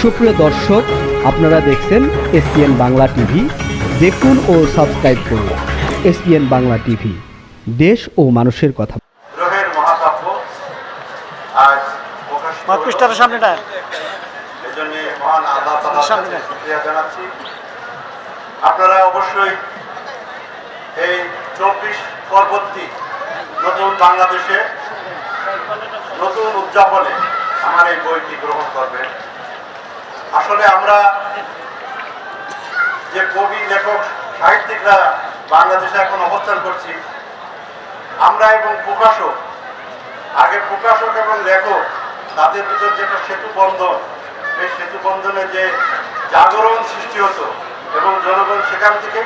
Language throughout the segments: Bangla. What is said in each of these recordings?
সুপ্রিয় দর্শক আপনারা দেখছেন এসপিএন বাংলা টিভি। দেখুন ও সাবস্ক্রাইব করুন এসপিএন বাংলা টিভি। দেশ ও মানুষের কথা। আপনারা অবশ্যই এই চব্বিশ পরবর্তী নতুন বাংলাদেশে নতুন উদযাপনে আমার এই বইটি গ্রহণ করবেন। আসলে আমরা যে কবি, লেখক, সাহিত্যিকরা বাংলাদেশে এখন অবস্থান করছি, আমরা এবং প্রকাশক, আগে প্রকাশক এবং লেখক, তাদের ভিতর যেটা সেতু বন্ধন, সেই সেতু বন্ধনে যে জাগরণ সৃষ্টি হতো এবং জনগণ সেখান থেকে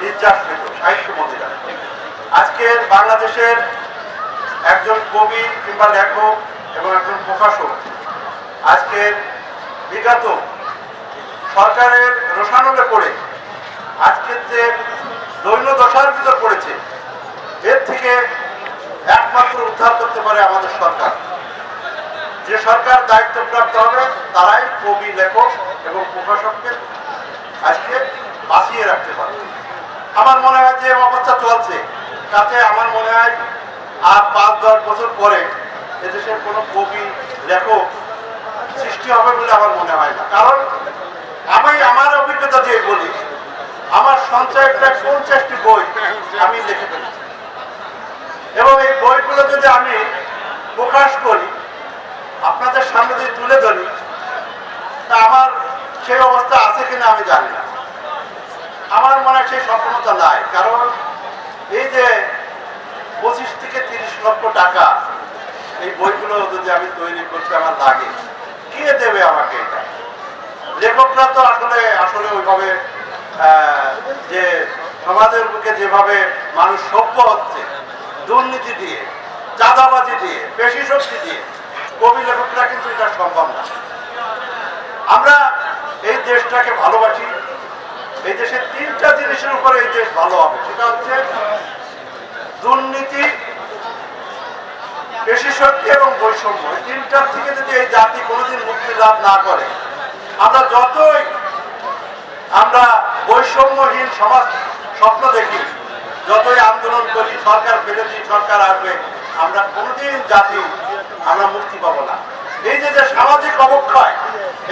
নির্যাস পেত, সাহিত্য মন্দিরা। আজকের বাংলাদেশের একজন কবি কিংবা লেখক এবং একজন প্রকাশক, আজকের বিগত সরকারের রোষানলে পড়ে। আজকের যে দৈন্য দশার ভিতর পড়েছে, এর থেকে একমাত্র উদ্ধার করতে পারে আমাদের সরকার। যে সরকার দায়িত্বপ্রাপ্ত হবে, তারাই কবি, লেখক এবং প্রকাশককে আজকে বাঁচিয়ে রাখতে পারবে। আমার মনে হয় যে অবস্থা চলছে। তাতে আমার মনে হয় আর পাঁচ দশ বছর পরে এদেশের কোনো কবি, লেখক সৃষ্টি হবে বলে আমার মনে হয় না। কারণ আমি আমার অভিজ্ঞতা দিয়ে বলি, আমার সঞ্চয় প্রায় পঞ্চাশটি বই আমি লিখে ফেলেছি এবং এই বইগুলো যদি আমি প্রকাশ করি, আপনাদের সামনে যদি তুলে ধরি, তা আমার সেই অবস্থা আছে কিনা আমি জানি না। আমার মনে হয় সেই সক্ষমতা নাই, কারণ এই যে পঁচিশ থেকে তিরিশ লক্ষ টাকা এই বইগুলো যদি আমি তৈরি করতে আমার লাগে কে দেবে আমাকে এটা? লেখকরা তো আসলে আসলে ওইভাবে যে সমাজের বুকে যেভাবে মানুষ সভ্য হচ্ছে, দুর্নীতি দিয়ে, চাঁদাবাজি দিয়ে, পেশি শক্তি দিয়ে, কবি লেখকরা কিন্তু এটা সম্ভব না। আমরা এই দেশটাকে ভালোবাসি। এই দেশের তিনটা জিনিসের উপরে এই দেশ ভালো হবে, সেটা হচ্ছে দুর্নীতি পেশি শক্তি এবং বৈষম্য, এই তিনটার থেকে যদি এই জাতি কোনোদিন মুক্তি লাভ না করে, আমরা যতই আমরা বৈষম্যহীন সমাজ স্বপ্ন দেখি, যতই আন্দোলন করি, সরকার ফেলে দিই, সরকার আসবে, আমরা কোনোদিন জাতি, আমরা মুক্তি পাবো না। এই যে যে সামাজিক অবক্ষয়,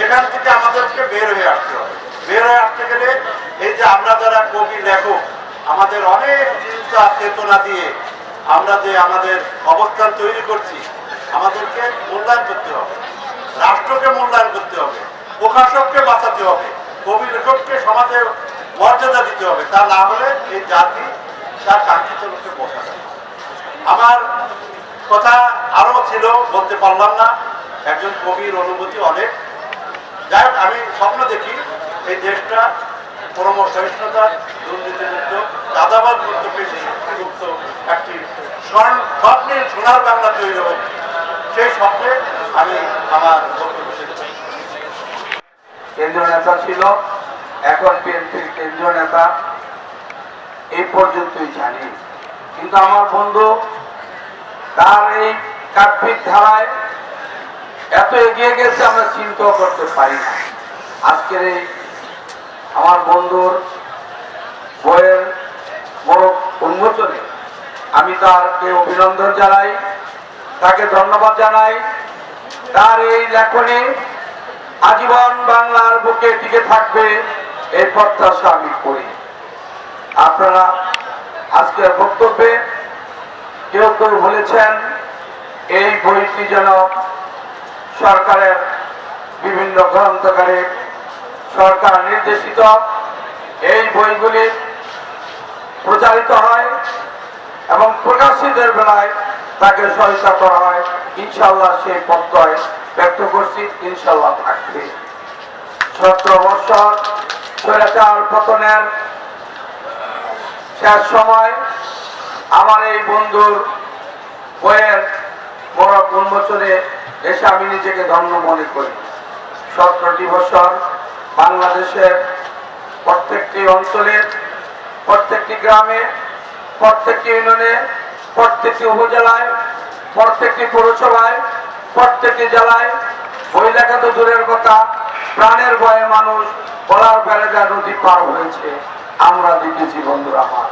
এখান থেকে আমাদেরকে বের হয়ে আসতে হবে। বের হয়ে আসতে গেলে এই যে আমরা যারা কবি, লেখক, আমাদের অনেক চিন্তা চেতনা দিয়ে আমরা যে আমাদের অবস্থান তৈরি করছি, আমাদেরকে মূল্যায়ন করতে হবে, রাষ্ট্রকে মূল্যায়ন করতে হবে প্রকাশককে বাঁচাতে হবে, কবি লেখককে সমাজে মর্যাদা দিতে হবে, তা না হলে এই জাতি তার কাঙ্ক্ষিত লোককে না। আমার কথা আরও ছিল, বলতে পারলাম না, একজন কবির অনুভূতি অনেক যাই আমি স্বপ্ন দেখি, এই দেশটা পরমসহিষ্ণুতা দুর্নীতিমুক্ত দাদাবাদ মুক্ত পেশি মুক্ত একটি স্বর্ণ স্বপ্নের সোনার বাংলা তৈরি হোক সেই স্বপ্নে আমি আমার। কেন্দ্রীয় নেতা ছিল, এখন বিএনপির কেন্দ্রীয় নেতা, এই পর্যন্তই জানি। কিন্তু আমার বন্ধু, তার এই কাব্যিক ধারায় এত এগিয়ে গেছে, আমরা চিন্তাও করতে পারি না। আজকের এই আমার বন্ধুর বইয়ের তারকে অভিনন্দন জানাই, তাকে ধন্যবাদ জানাই। তার এই লেখনী আজীবন বাংলার বুকে টিকে থাকবে এই প্রত্যাশা আমি করি। আপনারা আজকের বক্তব্যে কেউ কেউ বলেছেন, এই বইটি যেন সরকারের বিভিন্ন গ্রন্থকারে সরকার নির্দেশিত, এই বইগুলি প্রচারিত হয়। এবং প্রকাশিতের বেলায় তাকে সহায়তা করা হয়। ইনশাল্লাহ সেই প্রত্যয় ব্যক্ত করছি ইনশাল্লাহ থাকবে। সতেরো বছর পতনের শেষ সময় আমার এই বন্ধুর বইয়ের বড় উন্মোচনে এসে আমি নিজেকে ধন্য মনে করি। সতেরোটি বছর বাংলাদেশের প্রত্যেকটি অঞ্চলে, প্রত্যেকটি গ্রামে প্রত্যেকটি ইউনিয়নে, প্রত্যেকটি উপজেলায়, প্রত্যেকটি পৌরসভায়, প্রত্যেকটি জেলায় বই লেখা তো দূরের কথা, প্রাণের ভয়ে মানুষ বলার বেড়ে নদী পার হয়েছে। আমরা দেখেছি বন্ধুরা আমার।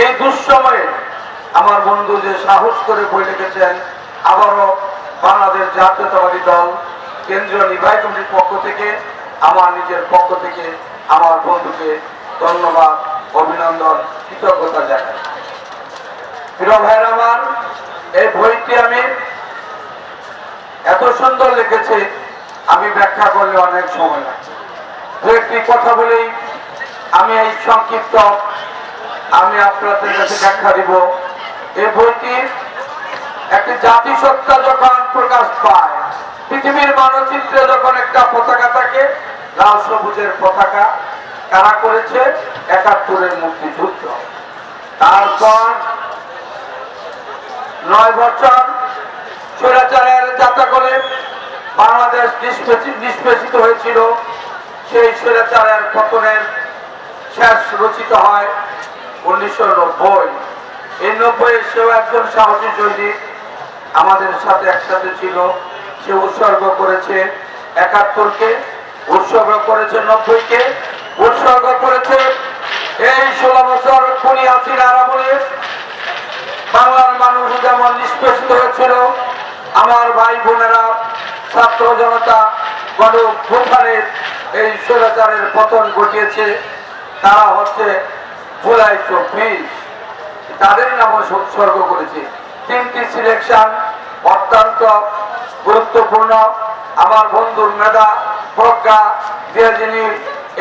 এই দুঃসময়ে আমার বন্ধু যে সাহস করে বই লিখেছেন, আবারও বাংলাদেশ জাতীয়তাবাদী দল, কেন্দ্রীয় নির্বাহী কমিটির পক্ষ থেকে, আমার নিজের পক্ষ থেকে আমার বন্ধুকে ধন্যবাদ, অভিনন্দন, কৃতজ্ঞতা জানাই। প্রিয় এই বইটি আমি এত সুন্দর লিখেছি, আমি ব্যাখ্যা করলে অনেক সময় লাগছে একটি কথা আমি এই সংক্ষিপ্ত, আমি আপনাদের কাছে ব্যাখ্যা দিব। এই বইটি একটি জাতিসত্তা যখন প্রকাশ পায়, পৃথিবীর মানচিত্রে যখন একটা পতাকা থাকে, লাল সবুজের পতাকা, কারা করেছে? একাত্তরের মুক্তিযুদ্ধ। তারপর নয় বছর স্বৈরাচারের যাত্রা করে বাংলাদেশ নিষ্পেষি- নিষ্পেষিত হয়েছিল। সেই স্বৈরাচারের পতনের শেষ রচিত হয় উনিশশো নব্বই। এই নব্বই সেও একজন সাহসী সৈনিক। আমাদের সাথে একসাথে ছিল। সে উৎসর্গ করেছে একাত্তরকে, উৎসর্গ করেছে নব্বইকে, উৎসর্গ করেছে এই ষোলো বছর খুনি হাসিনার আমলে বাংলার মানুষ যেমন নিষ্পেষিত হয়েছিল আমার ভাই বোনেরা, ছাত্র জনতা গণ এই স্বৈরাচারের পতন ঘটিয়েছে, তারা হচ্ছে জুলাই চব্বিশ। তাদের নাম উৎসর্গ করেছে। তিনটি সিলেকশন অত্যন্ত গুরুত্বপূর্ণ। আমার বন্ধুর মেধা, প্রজ্ঞা দিয়ে যিনি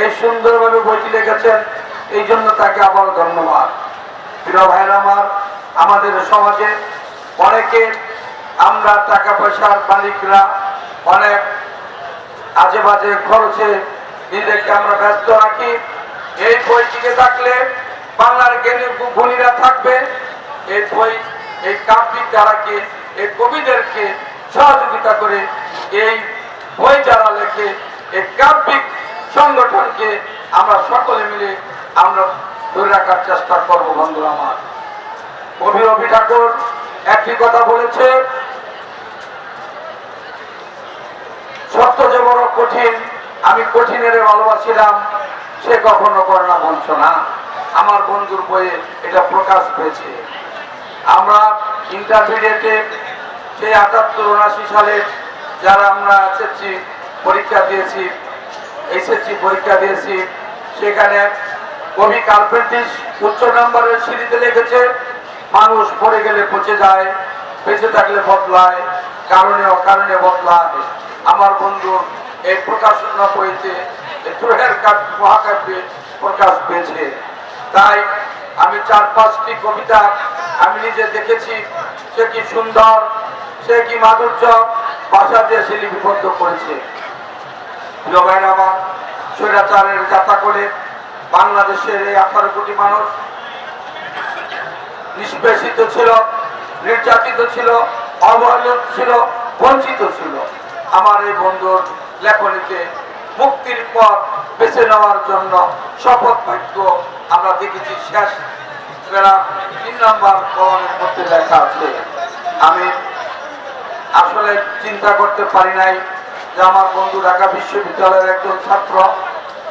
এই সুন্দরভাবে বইটি লিখেছেন, এই জন্য তাকে আবার ধন্যবাদ। প্রিয় ভাইয়ের আমার আমাদের সমাজে অনেকে আমরা টাকা পয়সার মালিকরা অনেক আজে বাজে খরচে নিজেকে আমরা ব্যস্ত রাখি। এই বইটিকে থাকলে বাংলার জ্ঞানী গু- গুণীরা থাকবে। এই বই, এই কাব্যিক দ্বারাকে এই কবিদেরকে সহযোগিতা করে এই বই যারা লেখে, এই কাব্যিক সংগঠনকে আমরা সকলে মিলে আমরা ধরে রাখার চেষ্টা করব বন্ধুরা আমার। কবি রবি ঠাকুর একটি কথা বলেছে। সত্য যে বড় কঠিন, আমি কঠিনের ভালোবাসিলাম, সে কখনো করে না। আমার বন্ধুর বইয়ে এটা প্রকাশ পেয়েছে। আমরা ইন্টারমিডিয়েটে সেই আটাত্তর উনাশি সালে যারা আমরা এসএসসি পরীক্ষা দিয়েছি, এসএসসি পরীক্ষা দিয়েছি, সেখানে কবি কার্পেন্টিস উচ্চ নম্বরের সিঁড়িতে লিখেছে মানুষ পড়ে গেলে পচে যায়, বেঁচে থাকলে বদলায়, কারণে অকারণে বদলায়। আমার বন্ধুর এই প্রকাশনা বইতে ত্রোহের মহাকাব্যে প্রকাশ পেয়েছে। তাই আমি চার পাঁচটি কবিতা আমি নিজে দেখেছি। সে কি সুন্দর, সে কি মাধুর্য, ভাষা দিয়ে সে লিপিবদ্ধ করেছে। ভাইরা স্বৈরাচারের যাত্রা করে বাংলাদেশের এই আঠারো কোটি মানুষ নিষ্পেষিত ছিল, নির্যাতিত ছিল, অবহেলিত ছিল, বঞ্চিত ছিল। আমার এই বন্ধুর লেখনীতে মুক্তির পথ বেছে নেওয়ার জন্য শপথ বাক্য আমরা দেখেছি শেষ বেলা তিন নম্বর কলমের মধ্যে লেখা আছে। আমি আসলে চিন্তা করতে পারি নাই যে আমার বন্ধু ঢাকা বিশ্ববিদ্যালয়ের একজন ছাত্র,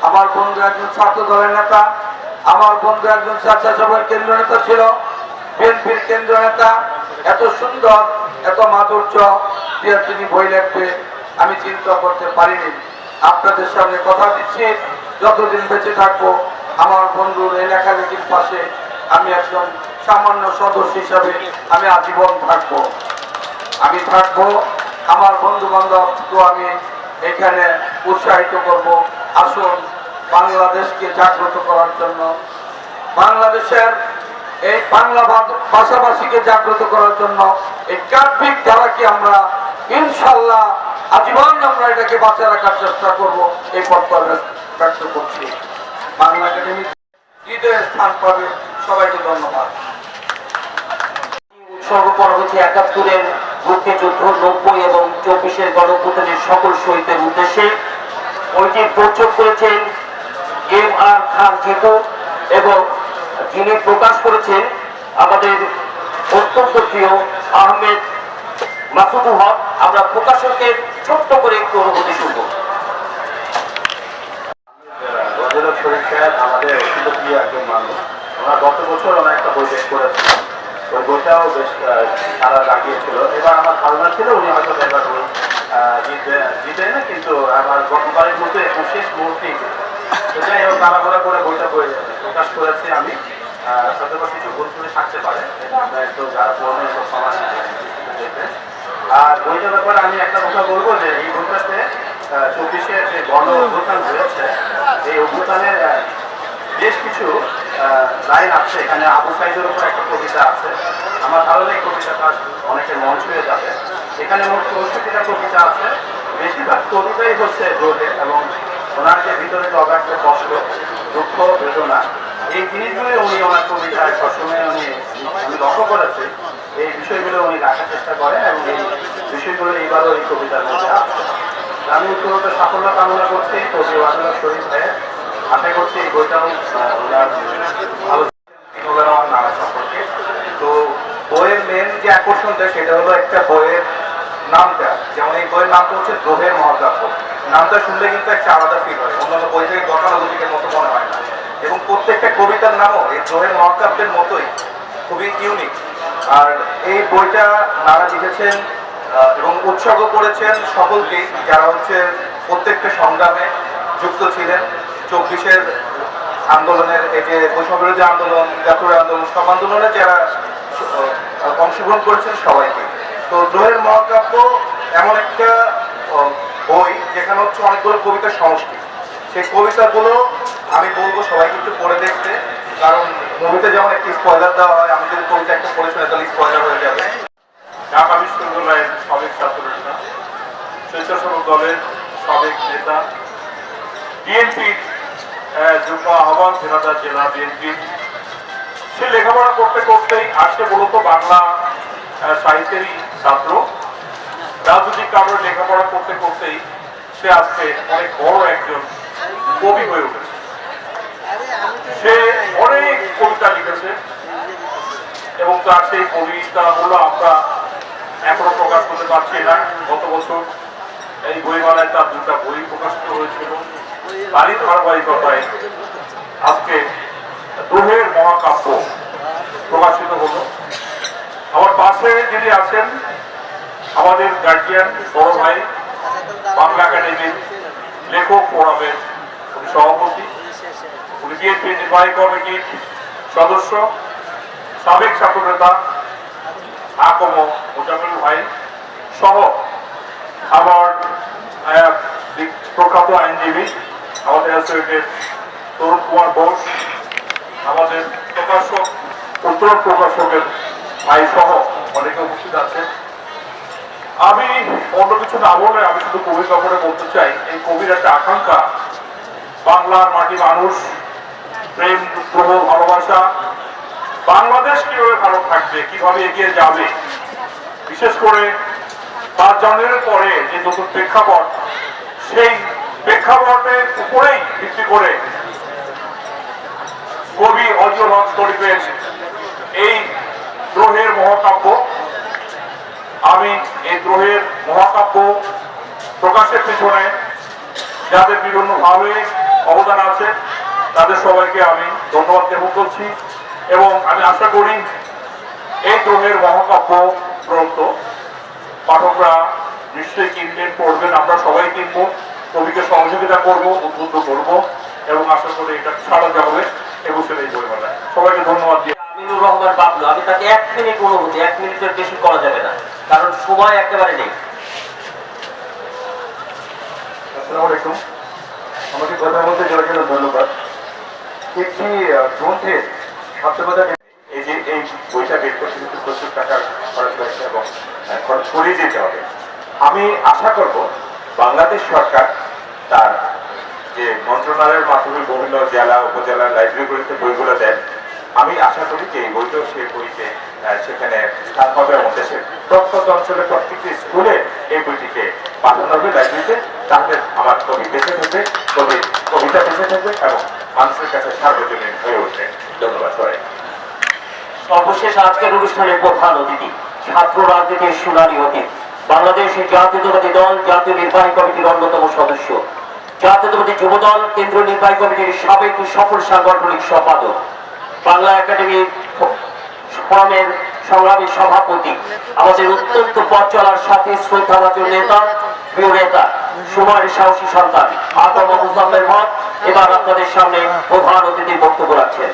আমার বন্ধু একজন ছাত্র দলের নেতা, আমার বন্ধু একজন স্বেচ্ছাসেবক কেন্দ্র নেতা ছিল বিএনপির কেন্দ্র নেতা এত সুন্দর, এত মাধুর্য দিয়ে তিনি বই লিখবে, আমি চিন্তা করতে পারিনি। আপনাদের সামনে কথা দিচ্ছি, যতদিন বেঁচে থাকব, আমার বন্ধুর এই লেখালেখির পাশে আমি একজন সামান্য সদস্য হিসাবে আমি আজীবন থাকব। আমি থাকব, আমার বন্ধু বান্ধব তো আমি এখানে উৎসাহিত করব। আসুন বাংলাদেশকে জাগ্রত করার জন্য। বাংলাদেশের এই বাংলা ভাষাভাষীকে জাগ্রত করার জন্য এই কাব্যিক ধারাকে আমরা ইনশাল্লাহ আজীবন আমরা এটাকে বাঁচিয়ে রাখার চেষ্টা করব। এই প্রত্যাশা ব্যক্ত করছি। বাংলা একাডেমি হৃদয়ে স্থান পাবে। সবাইকে ধন্যবাদ। উৎসর্গ উদ্দেশ্যে করেছেন এম আর খান জিতু এবং যিনি প্রকাশ করেছেন আমাদের অত্যন্ত প্রিয় আহমেদ মাসুদুল হক, আমরা প্রকাশকের ছোট্ট করে একটু অনুভূতি করব আমাদের গত বছর আমরা একটা ওই বইটাও বেশ লাগিয়েছিল এবার আমার ধারণা ছিল উনি না, কিন্তু আমার শেষ মুহূর্তেই তো হোক, তাড়াহুড়া করে বইটা বই প্রকাশ করেছি আমি। বা কিছু ভুল করে থাকতে পারে। আর বইটার ব্যাপারে আমি একটা কথা বলব যে, এই বইটাতে চব্বিশের যে গণ অভ্যুত্থান হয়েছে, এই অভ্যুত্থানের বেশ কিছু লাইন আছে। এখানে আবু সাইদের উপর একটা কবিতা আছে। আমার ধারণা এই কবিতাটা অনেকের মন ছুঁয়ে যাবে। এখানে মোট চৌষট্টিটা কবিতা আছে। বেশিরভাগ কবিতাই হচ্ছে রোধে এবং ওনার যে ভিতরে যে অব্যক্ত কষ্ট দুঃখ বেদনা এই জিনিসগুলো উনি ওনার কবিতায় সবসময় উনি আমি লক্ষ্য করেছি। এই বিষয়গুলো উনি রাখার চেষ্টা করেন এবং এই বিষয়গুলো এইবারও এই কবিতার মধ্যে আছে। আমি উত্তরত সাফল্য কামনা করছি কবি ওয়াজুল্লাহ শরীফ ভাইয়ের আশা করছি এই বইটাও আহ, ওনার বিনোদন আমার নানা সম্পর্কে তো বইয়ের মেন যে আকর্ষণটা সেটা হলো একটা বইয়ের নামটা, যেমন এই বইয়ের নামটা হচ্ছে দ্রোহের মহাকাব্য নামটা শুনলে কিন্তু একটা আলাদা ফিল হয়, অন্যান্য বই থেকে গতানুগতিকের মতো মনে হয় না। এবং প্রত্যেকটা কবিতার নামও এই দ্রোহের মহাকাব্যের মতোই, খুবই ইউনিক আর এই বইটা নানা লিখেছেন এবং উৎসর্গ করেছেন সকলকেই যারা হচ্ছে প্রত্যেকটা সংগ্রামে যুক্ত ছিলেন। চব্বিশের আন্দোলনের এই যে বৈষম্য বিরোধী আন্দোলন, জাতীয় আন্দোলন, সব আন্দোলনে যারা অংশগ্রহণ করেছেন সবাইকে। তো দ্রোহের মহাকাব্য এমন একটা বই যেখানে হচ্ছে অনেকগুলো কবিতার সমষ্টি। সেই কবিতাগুলো আমি বলব সবাইকে একটু পড়ে দেখতে, কারণ মুভিতে যেমন একটি স্পয়লার দেওয়া হয়, আমি যদি কবিতা একটা পড়ে শুনে তাহলে স্পয়লার হয়ে যাবে। ঢাকা বিশ্ববিদ্যালয়ের সাবেক ছাত্রনেতা স্বেচ্ছাসেবক দলের সাবেক নেতা বিএনপির যুগ্ম আহ্বান ঝিনাদা জেলা বিএনপির সে লেখাপড়া করতে করতেই আসছে মূলত বাংলা সাহিত্যেরই ছাত্র। রাজনৈতিক কারণে লেখাপড়া করতে করতেই সে আজকে অনেক বড় একজন কবি হয়ে উঠেছে। সে অনেক কবিতা লিখেছে এবং তার সেই কবিতাগুলো আমরা এখনও প্রকাশ করতে পারছি না। গত বছর এই বইমেলায় তার দুটা বই প্রকাশিত হয়েছিল। তারই ধারাবাহিকতায় আজকে দুহের মহাকাব্য প্রকাশিত হলো। আমার পাশে যিনি আছেন, আমাদের গার্জিয়ান বড় ভাই, বাংলা একাডেমির লেখক ফোরামের উনি সভাপতি। উনি বিএনপি নির্বাহী কমিটির সদস্য, সাবেক ছাত্রনেতা আকম মোজামিল ভাই সহ আমার প্রখ্যাত আইনজীবী, আমাদের অ্যাসোসিয়েটেড তরুণ কুমার বোস, আমাদের প্রকাশক, উত্তর প্রকাশকের ভাই সহ অনেকে উপস্থিত আছেন। আমি অন্য কিছু না বলে আমি শুধু কবির ব্যাপারে বলতে চাই, এই কবির একটা আকাঙ্ক্ষা। বাংলার মাটি মানুষ, প্রেম প্রহ ভালোবাসা। বাংলাদেশ কীভাবে ভালো থাকবে, কীভাবে এগিয়ে যাবে? বিশেষ করে পাঁচ জানুয়ারির পরে যে নতুন প্রেক্ষাপট, সেই প্রেক্ষাপটের উপরেই ভিত্তি করে কবি অজয় হক এই দ্রোহের মহাকাব্য। আমি এই দ্রোহের মহাকাব্য প্রকাশের পিছনে যাদের বিভিন্নভাবে অবদান আছে, তাদের সবাইকে আমি ধন্যবাদ জ্ঞাপন করছি এবং আমি আশা করি এই দ্রোহের মহাকাব্য গ্রন্থ পাঠকরা নিশ্চয়ই কিনবেন, পড়বেন, আমরা সবাই কিনবো, কবিকে সহযোগিতা করব, উদ্বুদ্ধ করব এবং আশা করি এটা ছাড়া যাবে এবছর এই বইমেলায়। সবাইকে ধন্যবাদ দিয়ে আমিনুর রহমান বাবলু, আমি তাকে এক মিনিট অনুভূতি এক মিনিটের বেশি করা যাবে না, কারণ সময় একেবারে নেই। আমাকে কথা বলতে যাওয়ার জন্য ধন্যবাদ। একটি গ্রন্থের এই যে, এই বইটা বের করতে কিন্তু প্রচুর খরচ হয়েছে এবং খরচ করেই যেতে হবে। আমি আশা করব বাংলাদেশ সরকার তার যে মন্ত্রণালয়ের মাধ্যমে বিভিন্ন জেলা, উপজেলা, লাইব্রেরিগুলিতে বইগুলো দেন আমি আশা করি যে এই বইটাও সেই বইতে সেখানে স্থান পাবে এবং দেশের প্রত্যন্ত অঞ্চলের প্রত্যেকটি স্কুলে এই বইটিকে পাঠানো হবে, লাইব্রেরিতে। তাহলে আমার কবি বেঁচে থাকবে, কবি, কবিতা বেঁচে থাকবে এবং মানুষের কাছে সার্বজনীন হয়ে উঠবে। ধন্যবাদ সবাই সর্বশেষ আজকের অনুষ্ঠানের প্রধান অতিথি, ছাত্র রাজনীতির শুনানি অতীত। বাংলাদেশ জাতীয়তাবাদী দল, জাতীয় নির্বাহী কমিটির অন্যতম সদস্য। জাতীয়তাবাদী যুব দল কেন্দ্রীয় নির্বাহী কমিটির সাবেক সফল সাংগঠনিক সম্পাদক। বাংলা একাডেমির ফোরামের সংগ্রামী সভাপতি, আমাদের অত্যন্ত পথ চলার সাথে শ্রদ্ধাভাজন নেতা, প্রিয় নেতা সুমারের সাহসী সন্তান আতম মুজাম্মের হক, এবার আপনাদের সামনে প্রধান অতিথির বক্তব্য রাখছেন।